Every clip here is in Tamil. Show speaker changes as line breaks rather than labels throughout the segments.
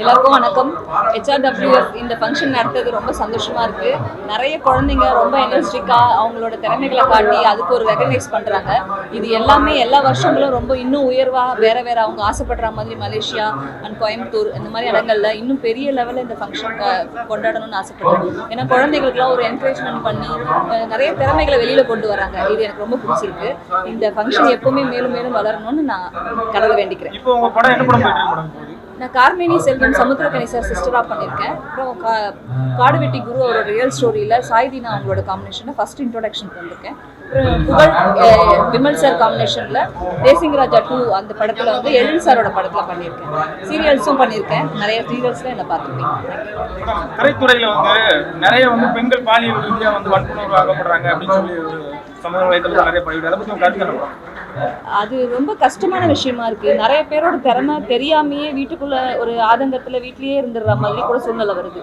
எல்லாருக்கும் வணக்கம். ஹெச்ஆர்டபிள்யூஎஃப் இந்த ஃபங்க்ஷன் நடத்துறது ரொம்ப சந்தோஷமா இருக்கு. நிறைய குழந்தைங்க ரொம்ப எனர்ஜிக்காக அவங்களோட திறமைகளை காட்டி அதுக்கு ஒரு ரெகனைஸ் பண்றாங்க. இது எல்லாமே எல்லா வருஷங்களும் ரொம்ப இன்னும் உயர்வா வேற வேற அவங்க ஆசைப்படுற மாதிரி மலேசியா அண்ட் கோயம்புத்தூர் இந்த மாதிரி இடங்கள்ல இன்னும் பெரிய லெவலில் இந்த ஃபங்க்ஷன் கொண்டாடணும்னு ஆசைப்படுறேன் ஏன்னா குழந்தைகளுக்குலாம் ஒரு என்கரேஜ்மெண்ட் பண்ணி நிறைய திறமைகளை வெளியில கொண்டு வராங்க. இது எனக்கு ரொம்ப பிடிச்சிருக்கு. இந்த ஃபங்க்ஷன் எப்பவுமே மேலும் மேலும் வளரணும்னு நான் கடவுள் வேண்டிக்கிறேன்.
இப்போ படம் என்ன படம்
நான் கார்மேனி செல்வன் சமுத்திரக்கணி சார் சிஸ்டராக பண்ணியிருக்கேன். அப்புறம் கா காடுவெட்டி குரு அவரோட ரியல் ஸ்டோரியில் சாய்தீனா அவங்களோட காம்பினேஷனில் ஃபஸ்ட் இன்ட்ரோடக்ஷன் பண்ணிருக்கேன் புகழ் விமல் சார் காம்பினேஷனில் தேசிங்கராஜா டூ அந்த படத்தில் வந்து எழில் சாரோட படத்தில் பண்ணியிருக்கேன். சீரியல்ஸும் பண்ணியிருக்கேன். நிறைய சீரியல்ஸில் என்னை பார்த்துருக்கேன்
திரைத்துறையில் வந்து நிறைய வந்து பெண்கள் பாலியல் ரீதியா வந்து வன்புணர்வு ஆகப்படுறாங்க அப்படின்னு சொல்லி சமூக வலைதளத்தில் நிறைய பதிவு அதை பற்றி கருத்து
அது ரொம்ப கஷ்டமான விஷயமா இருக்கு. நிறைய பேரோட திறமை தெரியாமையே வீட்டுக்குள்ள ஒரு ஆதங்கத்துல வீட்லயே இருந்துடுற மாதிரி கூட சூழ்நிலை வருது.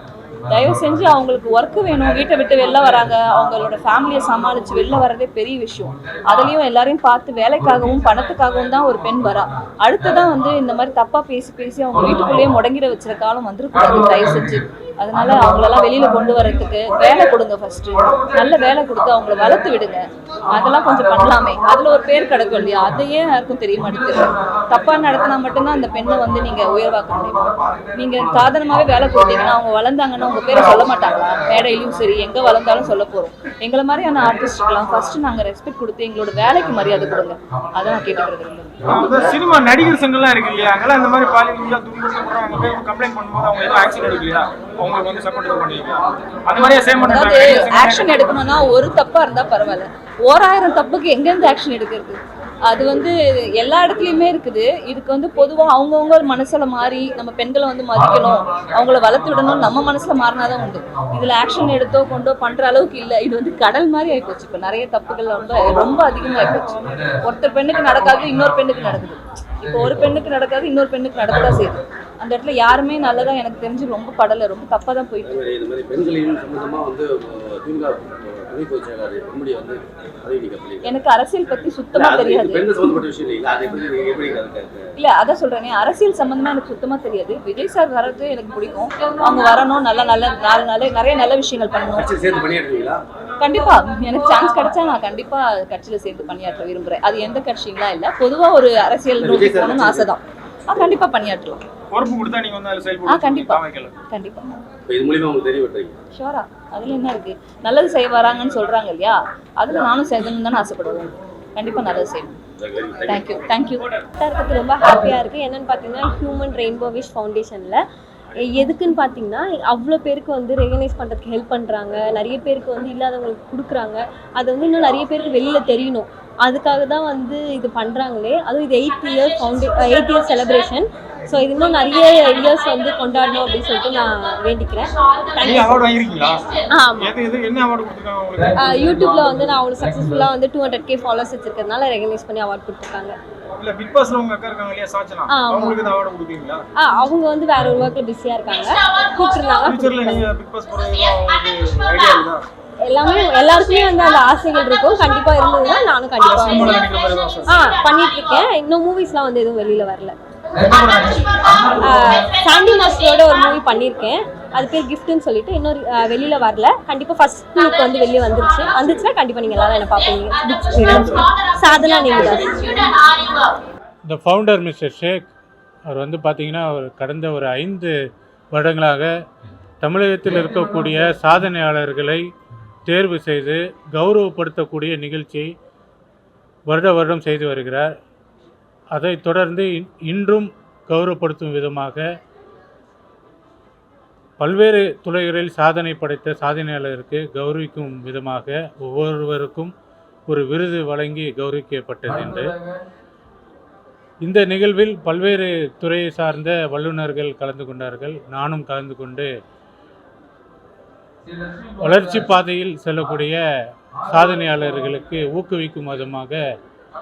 தயவு செஞ்சு அவங்களுக்கு ஒர்க் வேணும் வீட்டை விட்டு வெளில வராங்க அவங்களோட ஃபேமிலியை சமாளிச்சு வெளில வர்றதே பெரிய விஷயம். அதுலயும் எல்லாரையும் பார்த்து வேலைக்காகவும் பணத்துக்காகவும் தான் ஒரு பெண் வரா. அடுத்ததான் வந்து இந்த மாதிரி தப்பா பேசி பேசி அவங்க வீட்டுக்குள்ளேயே முடங்கிட வச்சிருக்காலும் வந்துருக்கூடாது தயவு செஞ்சு. அதனால அவங்களெல்லாம் வெளியில கொண்டு வரதுக்கு வேலை கொடுங்க ஃபர்ஸ்ட் நல்ல வேலை கொடுத்து அவங்கள வளர்த்து விடுங்க. அதெல்லாம் கொஞ்சம் பண்ணலாமே. அதுல ஒரு பேர் கிடக்கும் இல்லையா? அதையே யாருக்கும் தெரிய மாட்டேங்குது? தப்பா நடத்தினா மட்டும்தான் அந்த பெண்ணை வந்து நீங்க உயர்வாக்க முடியும். நீங்க சாதனமாவே வேலை கொடுத்தீங்கன்னா அவங்க வளர்ந்தாங்கன்னா உங்க பேரை சொல்ல மாட்டாங்களா? மேடையிலும் சரி எங்க வளர்ந்தாலும் சொல்ல போறோம். எங்களை மாதிரியான ஆர்டிஸ்டுக்கெல்லாம் ஃபர்ஸ்ட் நாங்க ரெஸ்பெக்ட் கொடுத்து எங்களோட வேலைக்கு மரியாதை கொடுங்க. அதை நான் கேட்டுக்கிறது.
சினிமா நடிகர் சங்கம்லாம் இருக்கு இல்லையா? அங்கெல்லாம் இந்த மாதிரி பாலியல் ரீதியா போய் கம்ப்ளைண்ட் பண்ணும்போது அவங்க எதுவும் ஆக்ஷன் எடுக்கலையா வந்து சப்போர்ட் பண்ணுவீங்க அந்த மாதிரியே சேம்
அதாவது ஆக்ஷன் எடுக்கணும்னா ஒரு தப்பா இருந்தா பரவாயில்ல. ஓராயிரம் தப்புக்கு எங்கேருந்து ஆக்ஷன் எடுக்கிறது? அது வந்து எல்லா இடத்துலையுமே இருக்குது. இதுக்கு வந்து பொதுவாக அவங்கவுங்க மனசுல மாறி நம்ம பெண்களை வந்து மதிக்கணும். அவங்கள வளர்த்து விடணும். நம்ம மனசுல மாறினாதான் உண்டு. இதுல ஆக்ஷன் எடுத்தோ கொண்டோ பண்ற அளவுக்கு இல்லை. இது வந்து கடல் மாதிரி ஆயிப்போச்சு. இப்போ நிறைய தப்புகள் வந்து ரொம்ப அதிகமாக போச்சு ஒருத்தர் பெண்ணுக்கு நடக்காது இன்னொரு பெண்ணுக்கு நடக்குது. இப்போ ஒரு பெண்ணுக்கு நடக்காது இன்னொரு பெண்ணுக்கு நடக்கதான் செய்யுது. அந்த இடத்துல யாருமே நல்லதா எனக்கு தெரிஞ்சு ரொம்ப படலை. ரொம்ப தப்பா தான் போயிட்டு
இந்த மாதிரி பெண்களையும் சம்பந்தமா வந்து துணை பொதுச் செயலாளர்.
எனக்கு அரசியல் பத்தி சுத்தமா தெரியாது. இல்ல அதான் சொல்றேனே. அரசியல் சம்பந்தமா எனக்கு சுத்தமா தெரியாது. விஜய் சார் வர்றது எனக்கு பிடிக்கும். அவங்க வரணும் நல்ல நல்ல நாலு நல்ல நிறைய நல்ல விஷயங்கள் பண்ணணும். கண்டிப்பா. எனக்கு சான்ஸ் கிடைச்சா நான் கண்டிப்பா கட்சியில சேர்ந்து பணியாற்ற விரும்புறேன். அது எந்த கட்சிங்களா இல்ல பொதுவா ஒரு அரசியல் போகணும்னு ஆசைதான். கண்டிப்பா பணியாற்றலாம்
பொறுப்பு கொடுத்தா நீங்க வந்து அதில்
ஆ,
செயல்படுவீங்க
கண்டிப்பா. கண்டிப்பா.
இது மூலியமா உங்களுக்கு தெரிய விட்டுறீங்க
ஷோரா அதுல என்ன இருக்கு? நல்லது செய்ய வராங்கன்னு சொல்றாங்க இல்லையா? அதுல நானும் செய்யணும்னு தானே ஆசைப்படுவேன். கண்டிப்பா நல்லது செய்யணும். தேங்க்யூ தேங்க்யூ
இருக்கிறது ரொம்ப ஹாப்பியாக இருக்குது என்னன்னு பார்த்தீங்கன்னா ஹியூமன் ரெயின்போ விஷ் ஃபவுண்டேஷனில் எதுக்குன்னு பார்த்தீங்கன்னா அவ்வளோ பேருக்கு வந்து ரெகனைஸ் பண்ணுறதுக்கு ஹெல்ப் பண்ணுறாங்க நிறைய பேருக்கு வந்து இல்லாதவங்களுக்கு கொடுக்குறாங்க. அது வந்து இன்னும் நிறைய பேருக்கு வெளியில் தெரியணும். அதுக்காக தான் வந்து இது பண்ணுறாங்களே அதுவும் இது எயித் இயர் ஃபவுண்டே எயித் இயர் செலிப்ரேஷன் ஸோ இது இன்னும் நிறைய இயர்ஸ் வந்து கொண்டாடணும் அப்படின்னு சொல்லிட்டு நான் வேண்டிக்கிறேன். ஆமாம்
எது எது என்ன அவார்டு கொடுத்துருக்காங்க உங்களுக்கு?
யூடியூப்பில் வந்து நான் அவ்வளோ சக்ஸஸ்ஃபுல்லாக வந்து டூ ஹண்ட்ரட் கே ஃபாலோவர்ஸ் வச்சிருக்கிறதுனால ரெகனைஸ் பண்ணி அவார்ட் கொடுத்துருக்காங்க.
இல்ல பிக் பாஸ்ல உங்க அக்கா இருக்காங்க இல்லையா சாச்சனா?
ஆ, ஆமா.
அவங்களுக்கு இந்த அவார்டு கொடுப்பீங்களா
ஆ அவங்க வந்து வேற ஒரு ஒர்க்ல பிஸியா இருக்காங்க. கூப்பிட்டுருந்தாங்க. எல்லாமே எல்லாருக்குமே வந்து அந்த ஆசைகள் இருக்கும். கண்டிப்பா இருந்ததுன்னா நானும் கண்டிப்பா ஆ பண்ணிட்டு இருக்கேன் இன்னும் மூவிஸ்லாம் வந்து எதுவும் வெளியில வரல. சாண்டி மாஸ்டரோட ஒரு மூவி பண்ணியிருக்கேன் அது பேர் கிஃப்ட்னு சொல்லிட்டு இன்னொரு வெளியில வரல. கண்டிப்பா ஃபர்ஸ்ட் லுக் வந்து வெளியே வந்துருச்சு. வந்துச்சுன்னா கண்டிப்பா நீங்க எல்லாரும் என்ன பார்ப்பீங்க. சாதனா நீங்க
இந்த ஃபவுண்டர் மிஸ்டர் ஷேக் அவர் வந்து பார்த்திங்கன்னா அவர் கடந்த ஒரு ஐந்து வருடங்களாக தமிழகத்தில் இருக்கக்கூடிய சாதனையாளர்களை தேர்வு செய்து கௌரவப்படுத்தக்கூடிய நிகழ்ச்சியை வருட வருடம் செய்து வருகிறார். அதைத் தொடர்ந்து இன்- இன்றும் கௌரவப்படுத்தும் விதமாக பல்வேறு துறைகளில் சாதனை படைத்த சாதனையாளருக்கு கௌரவிக்கும் விதமாக ஒவ்வொருவருக்கும் ஒரு விருது வழங்கி கௌரவிக்கப்பட்டது என்று. இந்த நிகழ்வில் பல்வேறு துறையை சார்ந்த வல்லுநர்கள் கலந்து கொண்டார்கள். நானும் கலந்து கொண்டு வளர்ச்சி பாதையில் செல்லக்கூடிய சாதனையாளர்களுக்கு ஊக்குவிக்கும் விதமாக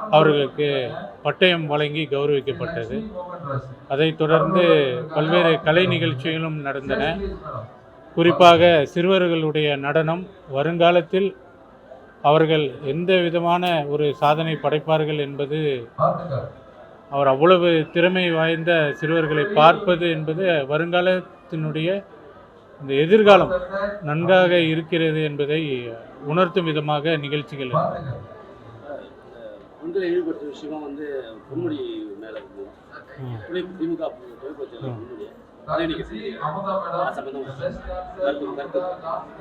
அவர்களுக்கு பட்டயம் வழங்கி கௌரவிக்கப்பட்டது. அதைத் தொடர்ந்து பல்வேறு கலை நிகழ்ச்சிகளும் நடந்தன. குறிப்பாக சிறுவர்களுடைய நடனம் வருங்காலத்தில் அவர்கள் எந்த விதமான ஒரு சாதனை படைப்பார்கள் என்பது அவர் அவ்வளவு திறமை வாய்ந்த சிறுவர்களை பார்ப்பது என்பது வருங்காலத்தினுடைய இந்த எதிர்காலம் நன்றாக இருக்கிறது என்பதை உணர்த்தும் விதமாக நிகழ்ச்சிகள்.
பெண்களை விஷயமா வந்து பொன்முடி மேல இருக்கு. திமுக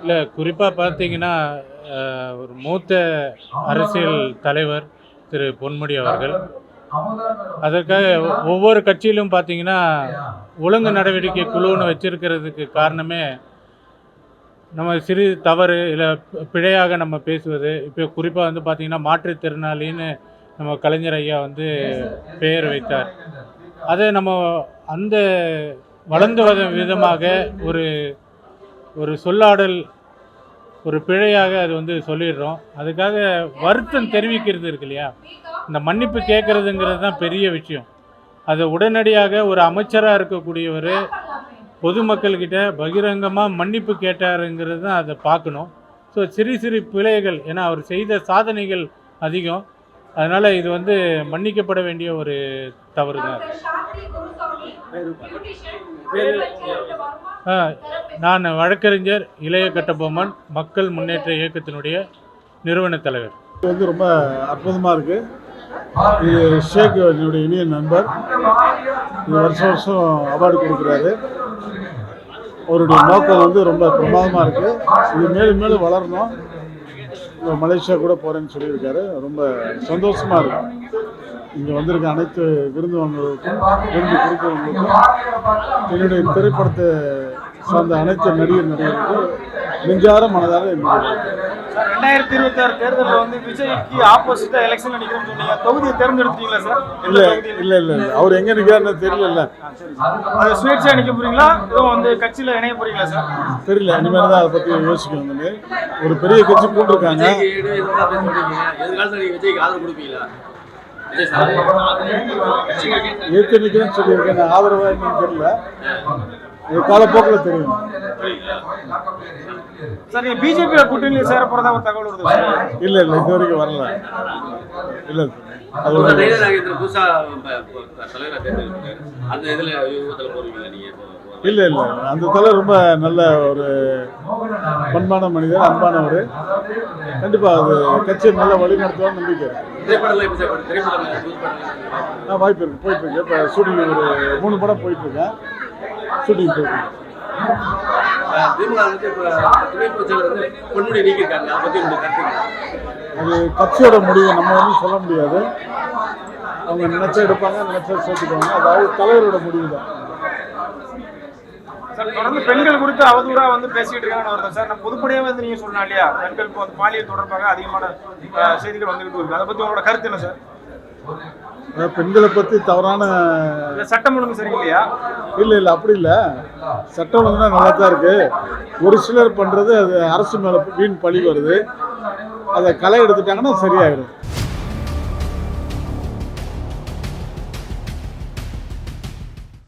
இல்லை குறிப்பாக பார்த்தீங்கன்னா ஒரு மூத்த அரசியல் தலைவர் திரு பொன்முடி அவர்கள் அதற்காக ஒவ்வொரு கட்சியிலும் பார்த்தீங்கன்னா ஒழுங்கு நடவடிக்கை குழுன்னு வச்சிருக்கிறதுக்கு காரணமே நம்ம சிறு தவறு இல்லை பிழையாக நம்ம பேசுவது. இப்போ குறிப்பாக வந்து பார்த்திங்கன்னா மாற்றுத்திறனாளின்னு நம்ம கலைஞர் ஐயா வந்து பெயர் வைத்தார். அதை நம்ம அந்த வளர்ந்து வர விதமாக ஒரு ஒரு சொல்லாடல் ஒரு பிழையாக அது வந்து சொல்லிடுறோம். அதுக்காக வருத்தம் தெரிவிக்கிறது இருக்கு இல்லையா? இந்த மன்னிப்பு கேட்குறதுங்கிறது தான் பெரிய விஷயம். அதை உடனடியாக ஒரு அமைச்சராக இருக்கக்கூடியவர் பொதுமக்கள்கிட்ட பகிரங்கமாக மன்னிப்பு கேட்டாருங்கிறது தான் அதை பார்க்கணும். ஸோ சிறு சிறு பிழைகள் ஏன்னா அவர் செய்த சாதனைகள் அதிகம். அதனால் இது வந்து மன்னிக்கப்பட வேண்டிய ஒரு தவறு தான். ஆ, நான் வழக்கறிஞர் இளைய கட்டபொம்மன் மக்கள் முன்னேற்ற இயக்கத்தினுடைய நிறுவன தலைவர்.
இது வந்து ரொம்ப அற்புதமாக இருக்குது இது ஷேக் என்னுடைய இனிய நண்பர். இது வருஷம் வருஷம் அவார்டு கொடுக்குறாரு. அவருடைய நோக்கம் வந்து ரொம்ப பிரமாதமாக இருக்குது இது மேலும் மேலும் வளரணும். மலேசியா கூட போகிறேன்னு சொல்லியிருக்காரு. ரொம்ப சந்தோஷமாக இருக்கும் இங்கே வந்திருக்க அனைத்து விருந்தவங்களுக்கும் விருந்து கொடுக்கிறவங்களுக்கும் என்னுடைய திரைப்படத்தை சார்ந்த அனைத்து நடிகர் நடிகர்களுக்கும் நெஞ்சார மனதார என்னுடைய
சார் ரெண்டாயிரத்தி இருபத்தி ஆறு தேர்தலில் வந்து விஜய்க்கு ஆப்போசிட்டா எலெக்ஷன் நினைக்கிறேன்னு சொன்னீங்க. தொகுதியை தேர்ந்தெடுத்தீங்களா சார்?
இல்லை இல்லை இல்லை இல்லை. அவர் எங்கே நிற்கிறாருன்னு தெரியல
அது சுயேட்சையா நிக்க போறீங்களா? எதுவும் வந்து கட்சியில இணைய போறீங்களா சார்?
தெரியல. இனிமேல் தான் அதை பற்றி யோசிக்கணும் ஒரு பெரிய கட்சி போட்டிருக்காங்க.
விஜய்க்கு ஈடு எதிர்ப்பு அப்படின்னு சொல்றீங்க எதிர்காலத்துல நீங்க விஜய்க்கு ஆதரவு கொடுப்பீங்களா? விஜய் சார்.
ஏற்க நிற்கிறேன்னு சொல்லியிருக்கேன். நான் ஆதரவாக என்னன்னு தெரியல. இது காலப்போக்கில் தெரியும்.
சார் நீங்க பிஜேபி கூட்டணியில் சேர போறதா ஒரு தகவல் வருது சார்.
இல்லை இல்லை இது வரைக்கும் வரல. இல்லை? இல்லை இல்லை அந்த தலை ரொம்ப நல்ல ஒரு பண்பான மனிதர் அன்பானவர். கண்டிப்பாக அது கட்சியை நல்லா வழி நடத்துவான்னு நம்பிக்கை ஆ வாய்ப்பு இருக்கு போயிட்டு இருக்கு. இப்போ ஷூட்டிங் ஒரு மூணு படம் போயிட்டு இருக்கேன். ஷூட்டிங்
நீக்கியிருக்காங்க. அதை
கட்சியோட முடிவு நம்ம வந்து சொல்ல முடியாது. அவங்க நினைச்சா எடுப்பாங்க நினைச்சா சேர்த்துக்குவாங்க. அது அவர் தலைவரோட முடிவு தான்.
சார் தொடர்ந்து பெண்கள் குறித்து அவதூறா வந்து பேசிட்டு இருக்காங்கன்னு வருது சார் நம்ம பொதுப்படையாக வந்து நீங்க சொன்னா இல்லையா? பெண்கள் இப்போ வந்து பாலியல் தொடர்பாக அதிகமான செய்திகள் வந்துகிட்டு இருக்கு அதை பத்தி உங்களோட கருத்து என்ன சார்?
அதாவது பெண்களை பற்றி தவறான
சட்டம் ஒழுங்கு சரியில்லையா?
இல்லை இல்லை அப்படி இல்லை. சட்டம் ஒழுங்குனா நல்லா தான் இருக்கு. ஒரு சிலர் பண்ணுறது அது அரசு மேலே வீண் பழி வருது. அதை களை எடுத்துட்டாங்கன்னா சரியாயிடும்